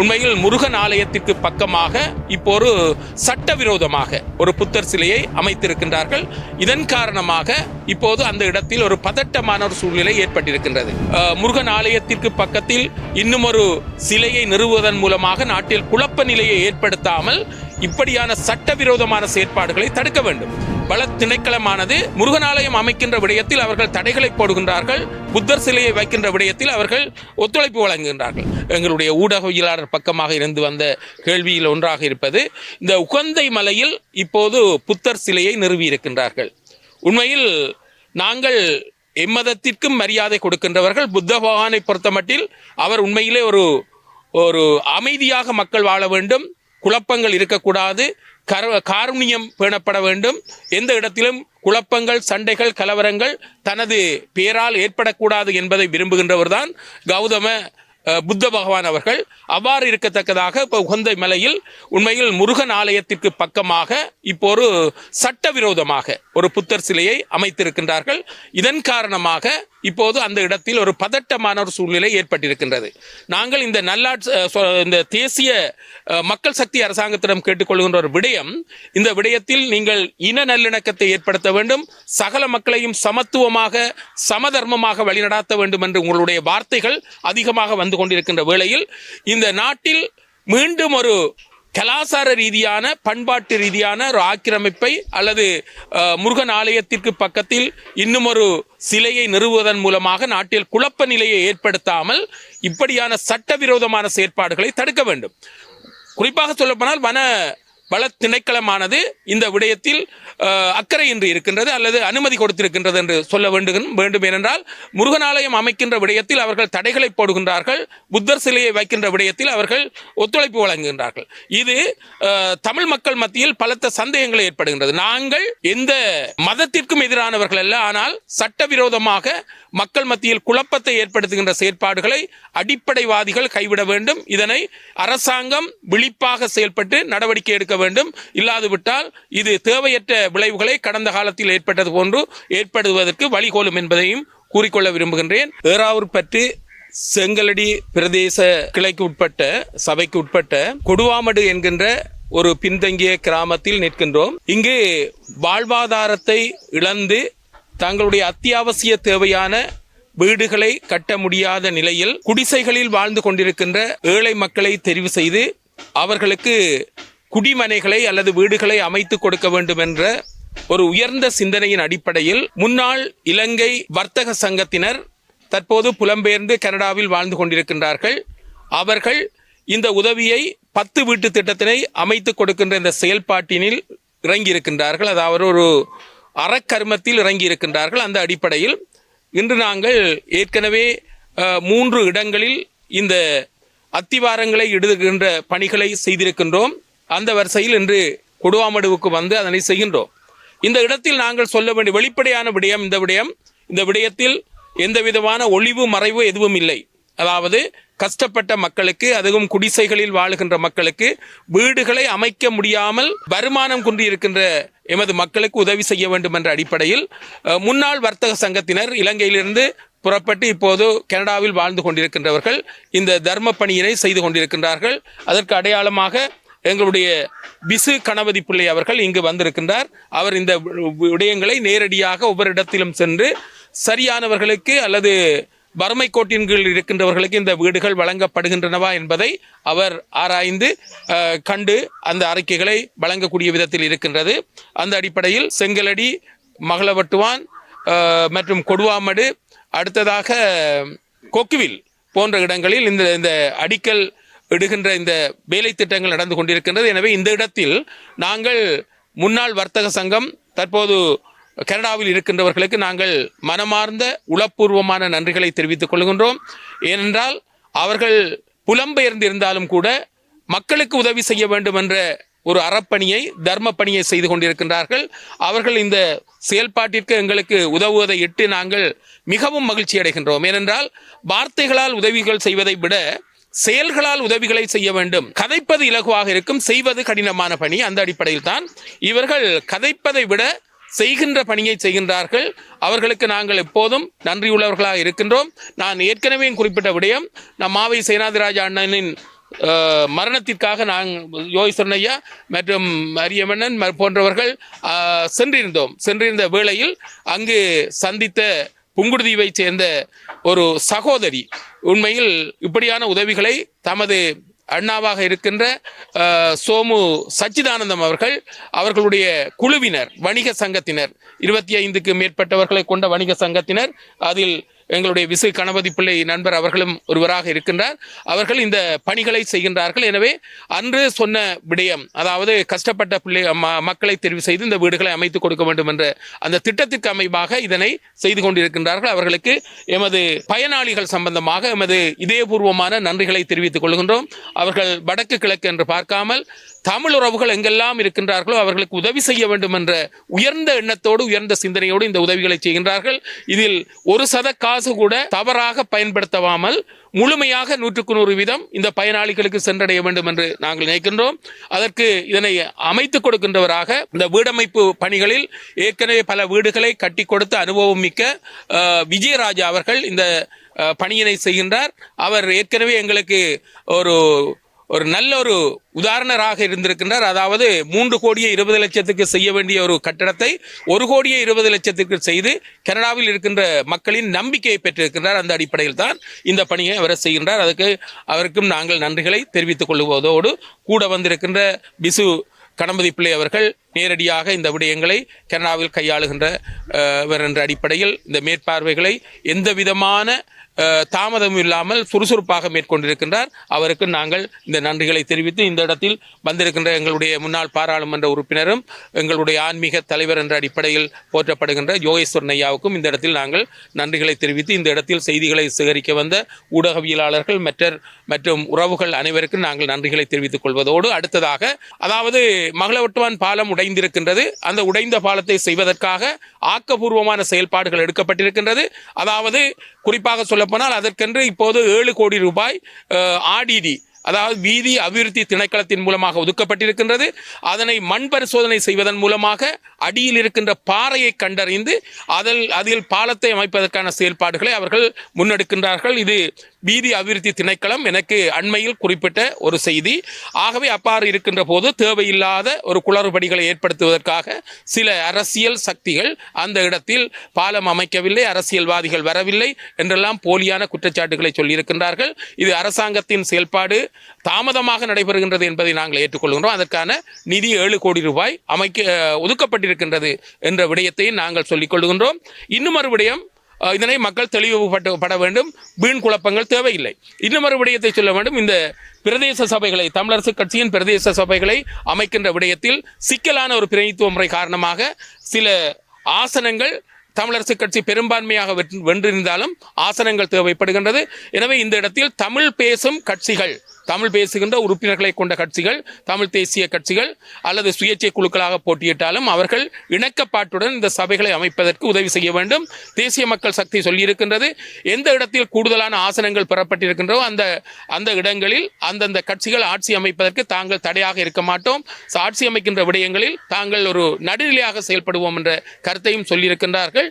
உண்மையில் முருகன் ஆலயத்திற்கு பக்கமாக இப்போ ஒரு சட்டவிரோதமாக ஒரு புத்தர் சிலையை அமைத்திருக்கின்றார்கள். இதன் காரணமாக இப்போது அந்த இடத்தில் ஒரு பதட்டமான ஒரு சூழ்நிலை ஏற்பட்டிருக்கின்றது. முருகன் ஆலயத்திற்கு பக்கத்தில் இன்னும் ஒரு சிலையை நிறுவுவதன் மூலமாக நாட்டில் குழப்ப நிலையை ஏற்படுத்தாமல் இப்படியான சட்டவிரோதமான செயற்பாடுகளை தடுக்க வேண்டும். பல திணைக்களமானது முருகன் ஆலயம் அமைக்கின்ற விடயத்தில் அவர்கள் தடைகளை போடுகின்றார்கள். புத்தர் சிலையை வைக்கின்ற விடயத்தில் அவர்கள் ஒத்துழைப்பு வழங்குகின்றார்கள். எங்களுடைய ஊடகவியலாளர் பக்கமாக இருந்து வந்த கேள்வியில் ஒன்றாக இருப்பது இந்த உகந்தை மலையில் இப்போது புத்தர் சிலையை நிறுவி இருக்கின்றார்கள். உண்மையில் நாங்கள் எம்மதத்திற்கும் மரியாதை கொடுக்கின்றவர்கள். புத்த பகவானை பொறுத்தமட்டில் அவர் உண்மையிலே ஒரு ஒரு அமைதியாக மக்கள் வாழ வேண்டும். குழப்பங்கள் இருக்கக்கூடாது. கர காருண்யம் பேணப்பட வேண்டும். எந்த இடத்திலும் குழப்பங்கள் சண்டைகள் கலவரங்கள் தனது பேரால் ஏற்படக்கூடாது என்பதை விரும்புகின்றவர்தான் கௌதம புத்த பகவான் அவர்கள். அவ்வாறு இருக்கத்தக்கதாக இப்போ உகந்தை மலையில் உண்மையில் முருகன் ஆலயத்திற்கு பக்கமாக இப்போ ஒரு சட்டவிரோதமாக ஒரு புத்தர் சிலையை அமைத்திருக்கின்றார்கள். இதன் காரணமாக இப்போது அந்த இடத்தில் ஒரு பதட்டமான ஒரு சூழ்நிலை ஏற்பட்டிருக்கின்றது. நாங்கள் இந்த நல்லாட்சி இந்த தேசிய மக்கள் சக்தி அரசாங்கத்திடம் கேட்டுக்கொள்கின்ற ஒரு விடயம் இந்த விடயத்தில் நீங்கள் இன நல்லிணக்கத்தை ஏற்படுத்த வேண்டும் சகல மக்களையும் சமத்துவமாக சமதர்மமாக வழிநடாத்த வேண்டும் என்று உங்களுடைய வார்த்தைகள் அதிகமாக வந்து கொண்டிருக்கின்ற வேளையில் இந்த நாட்டில் மீண்டும் ஒரு கலாசார ரீதியான பண்பாட்டு ரீதியான ஒரு ஆக்கிரமிப்பை அல்லது முருகன் ஆலயத்திற்கு பக்கத்தில் இன்னும் ஒரு சிலையை நிறுவுவதன் மூலமாக நாட்டில் குழப்ப நிலையை ஏற்படுத்தாமல் இப்படியான சட்டவிரோதமான செயற்பாடுகளை தடுக்க வேண்டும். குறிப்பாக சொல்லப்போனால் வன வள திணைக்களமானது இந்த விடயத்தில் அக்கறையின்றி இருக்கின்றது அல்லது அனுமதி கொடுத்திருக்கின்றது என்று சொல்ல வேண்டும் வேண்டும். ஏனென்றால் முருகனாலயம் அமைக்கின்ற விடயத்தில் அவர்கள் தடைகளை போடுகின்றார்கள். புத்தர் சிலையை வைக்கின்ற விடயத்தில் அவர்கள் ஒத்துழைப்பு வழங்குகின்றார்கள். இது தமிழ் மக்கள் மத்தியில் பலத்த சந்தேகங்களை ஏற்படுகின்றது. நாங்கள் எந்த மதத்திற்கும் எதிரானவர்கள் அல்ல. ஆனால் சட்டவிரோதமாக மக்கள் மத்தியில் குழப்பத்தை ஏற்படுத்துகின்ற செயற்பாடுகளை அடிப்படைவாதிகள் கைவிட வேண்டும். இதனை அரசாங்கம் விழிப்பாக செயல்பட்டு நடவடிக்கை எடுக்க வேண்டும். இல்லாதுவிட்டால் இது தேவையற்ற விளைவுகளை கடந்த காலத்தில் ஏற்பட்டது போன்று ஏற்படுவதற்கு வழிகோலும் என்பதையும் கூறிக்கொள்ள விரும்புகின்றேன். ஏறாவூர் பற்றி செங்கலடி பிரதேச கிளைக்கு உட்பட்ட சபைக்கு உட்பட்ட கொடுவாமடு என்கின்ற ஒரு பின்தங்கிய கிராமத்தில் நிற்கின்றோம். இங்கு வாழ்வாதாரத்தை இழந்து தங்களுடைய அத்தியாவசிய தேவையான வீடுகளை கட்ட முடியாத நிலையில் குடிசைகளில் வாழ்ந்து கொண்டிருக்கின்ற ஏழை மக்களை தெரிவு செய்து அவர்களுக்கு குடிமனைகளை அல்லது வீடுகளை அமைத்து கொடுக்க வேண்டும் என்ற ஒரு உயர்ந்த சிந்தனையின் அடிப்படையில் முன்னாள் இலங்கை வர்த்தக சங்கத்தினர் தற்போது புலம்பெயர்ந்து கனடாவில் வாழ்ந்து கொண்டிருக்கின்றார்கள். அவர்கள் இந்த உதவியை பத்து வீட்டு திட்டத்தினை அமைத்து கொடுக்கின்ற இந்த செயல்பாட்டினில் இறங்கி இருக்கின்றார்கள் அதாவது ஒரு அறக்கர்மத்தில் இறங்கி இருக்கின்றார்கள் அந்த அடிப்படையில் இன்று நாங்கள் ஏற்கனவே மூன்று இடங்களில் இந்த அத்திவாரங்களை இடுகின்ற பணிகளை செய்திருக்கின்றோம். அந்த வரிசையில் இன்று கொடுவாமடுவுக்கு வந்து அதனை செய்கின்றோம். இந்த இடத்தில் நாங்கள் சொல்ல வேண்டிய வெளிப்படையான விடயம் இந்த விடயம். இந்த விடயத்தில் எந்த விதமான ஒளிவு மறைவு எதுவும் இல்லை. அதாவது கஷ்டப்பட்ட மக்களுக்கு அதுவும் குடிசைகளில் வாழுகின்ற மக்களுக்கு வீடுகளை அமைக்க முடியாமல் வருமானம் குன்றியிருக்கின்ற எமது மக்களுக்கு உதவி செய்ய வேண்டும் என்ற அடிப்படையில் முன்னாள் வர்த்தக சங்கத்தினர் இலங்கையிலிருந்து புறப்பட்டு இப்போது கனடாவில் வாழ்ந்து கொண்டிருக்கின்றவர்கள் இந்த தர்ம பணியினை செய்து கொண்டிருக்கின்றார்கள். அதற்கு அடையாளமாக எங்களுடைய பிசு கணபதி பிள்ளை அவர்கள் இங்கு வந்திருக்கின்றார். அவர் இந்த விடயங்களை நேரடியாக ஒவ்வொரு இடத்திலும் சென்று சரியானவர்களுக்கு அல்லது வறுமை கோட்டின் கீழ் இருக்கின்றவர்களுக்கு இந்த வீடுகள் வழங்கப்படுகின்றனவா என்பதை அவர் ஆராய்ந்து கண்டு அந்த அறிக்கைகளை வழங்கக்கூடிய விதத்தில் இருக்கின்றது. அந்த அடிப்படையில் செங்கலடி மகளவட்டுவான் மற்றும் கொடுவாமடு அடுத்ததாக கொக்குவில் போன்ற இடங்களில் இந்த இந்த அடிக்கல் இடுகின்ற இந்த வேலை திட்டங்கள் நடந்து கொண்டிருக்கின்றது. எனவே இந்த இடத்தில் நாங்கள் முன்னாள் வர்த்தக சங்கம் தற்போது கனடாவில் இருக்கின்றவர்களுக்கு நாங்கள் மனமார்ந்த உளப்பூர்வமான நன்றிகளை தெரிவித்துக் கொள்கின்றோம். ஏனென்றால் அவர்கள் புலம்பெயர்ந்து இருந்தாலும் கூட மக்களுக்கு உதவி செய்ய வேண்டும் என்ற ஒரு அறப்பணியை தர்ம பணியை செய்து கொண்டிருக்கின்றார்கள். அவர்கள் இந்த செயல்பாட்டிற்கு எங்களுக்கு உதவுவதை இட்டு நாங்கள் மிகவும் மகிழ்ச்சி அடைகின்றோம் ஏனென்றால் வார்த்தைகளால் உதவிகள் செய்வதை விட செயல்களால் உதவிகளை செய்ய வேண்டும். கதைப்பது இலகுவாக இருக்கும். செய்வது கடினமான பணி. அந்த அடிப்படையில் தான் இவர்கள் கதைப்பதை விட செய்கின்ற பணியை செய்கின்றார்கள். அவர்களுக்கு நாங்கள் எப்போதும் நன்றியுள்ளவர்களாக இருக்கின்றோம். நான் ஏற்கனவே குறிப்பிட்ட விடயம் நம் மாவை சேனாதிராஜ அண்ணனின் மரணத்திற்காக நாங்கள் யோகேஸ்வரன் மற்றும் அரியமன்னன் போன்றவர்கள் சென்றிருந்தோம். சென்றிருந்த வேளையில் அங்கு சந்தித்த புங்குடுதீவை சேர்ந்த ஒரு சகோதரி. உண்மையில் இப்படியான உதவிகளை தமது அண்ணாவாக இருக்கின்ற சோமு சச்சிதானந்தம் அவர்கள் அவர்களுடைய குழுவினர் வணிக சங்கத்தினர் இருபத்தி ஐந்துக்கு மேற்பட்டவர்களை கொண்ட வணிக சங்கத்தினர் அதில் எங்களுடைய விசு கணபதி பிள்ளை நண்பர் அவர்களும் ஒருவராக இருக்கின்றார். அவர்கள் இந்த பணிகளை செய்கின்றார்கள். எனவே அன்று சொன்ன விடயம் அதாவது கஷ்டப்பட்ட பிள்ளை மக்களை தெரிவு செய்து இந்த வீடுகளை அமைத்துக் கொடுக்க வேண்டும் என்ற அந்த திட்டத்திற்கு அமைப்பாக இதனை செய்து கொண்டிருக்கின்றார்கள். அவர்களுக்கு எமது பயனாளிகள் சம்பந்தமாக எமது இதயபூர்வமான நன்றிகளை தெரிவித்துக் கொள்கின்றோம். அவர்கள் வடக்கு கிழக்கு என்று பார்க்காமல் தமிழ் உறவுகள் எங்கெல்லாம் இருக்கின்றார்களோ அவர்களுக்கு உதவி செய்ய வேண்டும் என்ற உயர்ந்த எண்ணத்தோடு உயர்ந்த சிந்தனையோடு இந்த உதவிகளை செய்கின்றார்கள். இதில் ஒரு சத காசு கூட தவறாக பயன்படுத்தாமல் முழுமையாக நூற்றுக்கு நூறு வீதம் இந்த பயனாளிகளுக்கு சென்றடைய வேண்டும் என்று நாங்கள் நினைக்கின்றோம். அதற்கு இதனை அமைத்துக் கொடுக்கின்றவராக இந்த வீடமைப்பு பணிகளில் ஏற்கனவே பல வீடுகளை கட்டி கொடுத்த அனுபவம் மிக்க விஜயராஜா அவர்கள் இந்த பணியினை செய்கின்றார். அவர் ஏற்கனவே எங்களுக்கு ஒரு ஒரு நல்ல ஒரு உதாரணராக இருந்திருக்கின்றார். அதாவது மூன்று கோடியே இருபது லட்சத்துக்கு செய்ய வேண்டிய ஒரு கட்டடத்தை ஒரு கோடியே இருபது லட்சத்துக்கு செய்து கனடாவில் இருக்கின்ற மக்களின் நம்பிக்கையை பெற்றிருக்கின்றார். அந்த அடிப்படையில் தான் இந்த பணியை அவர் செய்கின்றார். அதுக்கு அவருக்கும் நாங்கள் நன்றிகளை தெரிவித்துக் கொள்வதோடு கூட வந்திருக்கின்ற பிசு கணபதி பிள்ளை அவர்கள் நேரடியாக இந்த விடயங்களை கனடாவில் கையாளுகின்ற என்ற அடிப்படையில் இந்த மேற்பார்வைகளை எந்த விதமான தாமதம் இல்லாமல் சுறுசுறுப்பாக மேற்கொண்டிருக்கின்றார். அவருக்கு நாங்கள் இந்த நன்றிகளை தெரிவித்து இந்த இடத்தில் வந்திருக்கின்ற எங்களுடைய முன்னாள் பாராளுமன்ற உறுப்பினரும் எங்களுடைய ஆன்மீக தலைவர் என்ற அடிப்படையில் போற்றப்படுகின்ற யோகேஸ்வரன் ஐயாவுக்கும் இந்த இடத்தில் நாங்கள் நன்றிகளை தெரிவித்து இந்த இடத்தில் செய்திகளை சேகரிக்க வந்த ஊடகவியலாளர்கள் மற்ற மற்றும் உறவுகள் அனைவருக்கும் நாங்கள் நன்றிகளை தெரிவித்துக் கொள்வதோடு அடுத்ததாக அதாவது மகளவட்டுவான் பாலம் உடைந்திருக்கின்றது. அந்த உடைந்த பாலத்தை செய்வதற்காக ஆக்கப்பூர்வமான செயல்பாடுகள் எடுக்கப்பட்டிருக்கின்றது. அதாவது குறிப்பாக சொல்லப்போனால் அதற்கென்று இப்போது ஏழு கோடி ரூபாய் ஆடிடி அதாவது வீதி அபிவிருத்தி திணைக்களத்தின் மூலமாக ஒதுக்கப்பட்டிருக்கின்றது. அதனை மண் பரிசோதனை செய்வதன் மூலமாக அடியில் இருக்கின்ற பாறையை கண்டறிந்து அதில் அதில் பாலத்தை அமைப்பதற்கான செயல்பாடுகளை அவர்கள் முன்னெடுக்கின்றார்கள். இது வீதி அபிவிருத்தி திணைக்களம் எனக்கு அண்மையில் குறிப்பிட்ட ஒரு செய்தி. ஆகவே அப்பாறு இருக்கின்ற போது தேவையில்லாத ஒரு குளறுபடிகளை ஏற்படுத்துவதற்காக சில அரசியல் சக்திகள் அந்த இடத்தில் பாலம் அமைக்கவில்லை அரசியல்வாதிகள் வரவில்லை என்றெல்லாம் போலியான குற்றச்சாட்டுகளை சொல்லியிருக்கின்றார்கள். இது அரசாங்கத்தின் செயல்பாடு தாமதமாக நடைபெறுகின்றது என்பதை நாங்கள் ஏற்றுக்கொள்கின்றோம். அதற்கான நிதி ஏழு கோடி ரூபாய் அமைக்க ஒதுக்கப்பட்டிருக்கின்றது என்ற விடயத்தையும் நாங்கள் சொல்லிக் கொள்கின்றோம். இன்னும் ஒரு விடயம் இதனை மக்கள் தெளிவுபட்டு பட வேண்டும். வீண் குழப்பங்கள் தேவையில்லை. இன்னும் ஒரு விடயத்தை சொல்ல வேண்டும். இந்த பிரதேச சபைகளை தமிழரசு கட்சியின் பிரதேச சபைகளை அமைக்கின்ற விடயத்தில் சிக்கலான ஒரு பிரதித்துவ முறை காரணமாக சில ஆசனங்கள் தமிழரசு கட்சி பெரும்பான்மையாக வென்றிருந்தாலும் ஆசனங்கள் தேவைப்படுகின்றது. எனவே இந்த இடத்தில் தமிழ் பேசும் கட்சிகள் தமிழ் பேசுகின்ற உறுப்பினர்களை கொண்ட கட்சிகள் தமிழ் தேசிய கட்சிகள் அல்லது சுயேட்சை குழுக்களாக போட்டியிட்டாலும் அவர்கள் இணக்கப்பாட்டுடன் இந்த சபைகளை அமைப்பதற்கு உதவி செய்ய வேண்டும். தேசிய மக்கள் சக்தி சொல்லியிருக்கின்றது. எந்த இடத்தில் கூடுதலான ஆசனங்கள் பெறப்பட்டிருக்கின்றோ அந்த அந்த இடங்களில் அந்தந்த கட்சிகள் ஆட்சி அமைப்பதற்கு தாங்கள் தடையாக இருக்க மாட்டோம். ஆட்சி அமைக்கின்ற விடயங்களில் தாங்கள் ஒரு நடுநிலையாக செயல்படுவோம் என்ற கருத்தையும் சொல்லியிருக்கின்றார்கள்.